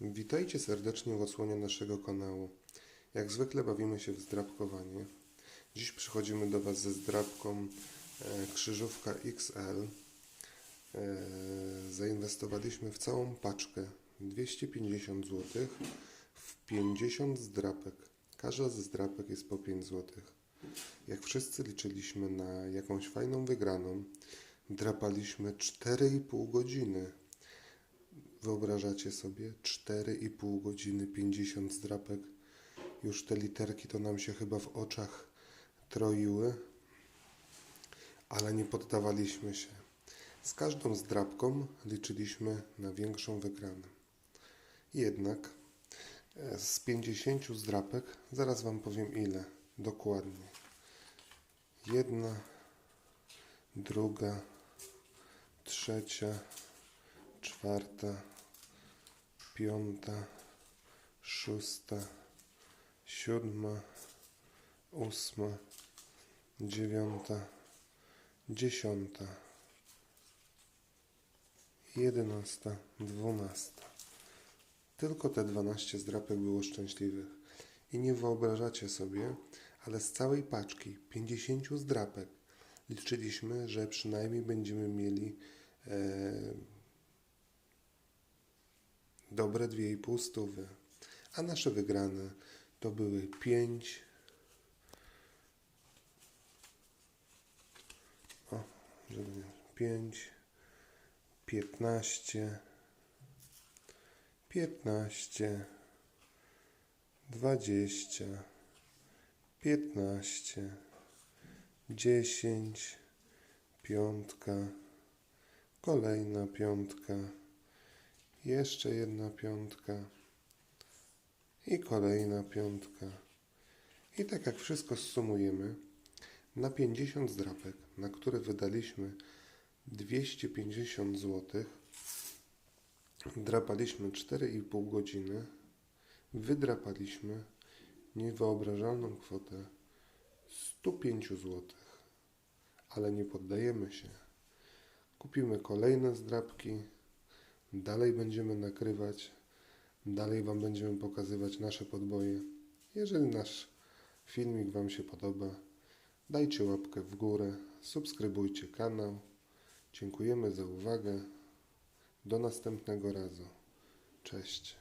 Witajcie serdecznie w odsłonie naszego kanału. Jak zwykle bawimy się w zdrabkowanie. Dziś przychodzimy do Was ze zdrabką e, krzyżówka XL. E, zainwestowaliśmy w całą paczkę 250 zł w 50 zdrapek. Każda ze zdrapek jest po 5 zł. Jak wszyscy liczyliśmy na jakąś fajną wygraną, drapaliśmy 4,5 godziny. Wyobrażacie sobie 4,5 godziny 50 zdrapek. Już te literki to nam się chyba w oczach troiły, ale nie poddawaliśmy się. Z każdą zdrabką liczyliśmy na większą wygraną. Jednak e, z 50 zdrapek, zaraz Wam powiem ile dokładnie. Jedna, druga, trzecia, czwarta, piąta, szósta, siódma, ósma, dziewiąta, dziesiąta, jedenasta, dwunasta. Tylko te 12 zdrapek było szczęśliwych. I nie wyobrażacie sobie, ale z całej paczki 50 zdrapek liczyliśmy, że przynajmniej będziemy mieli e, dobre 2,5 stówy. A nasze wygrane to były 5, o, żeby nie, 5, 15, 15, 20, 15, 10, piątka, kolejna piątka, jeszcze jedna piątka i kolejna piątka. I tak jak wszystko zsumujemy, na 50 zdrapek, na które wydaliśmy 250 zł, drapaliśmy 4,5 godziny, wydrapaliśmy niewyobrażalną kwotę 105 zł. Ale nie poddajemy się. Kupimy kolejne zdrapki, dalej będziemy nakrywać, dalej Wam będziemy pokazywać nasze podboje. Jeżeli nasz filmik Wam się podoba, dajcie łapkę w górę, subskrybujcie kanał. Dziękujemy za uwagę. Do następnego razu. Cześć.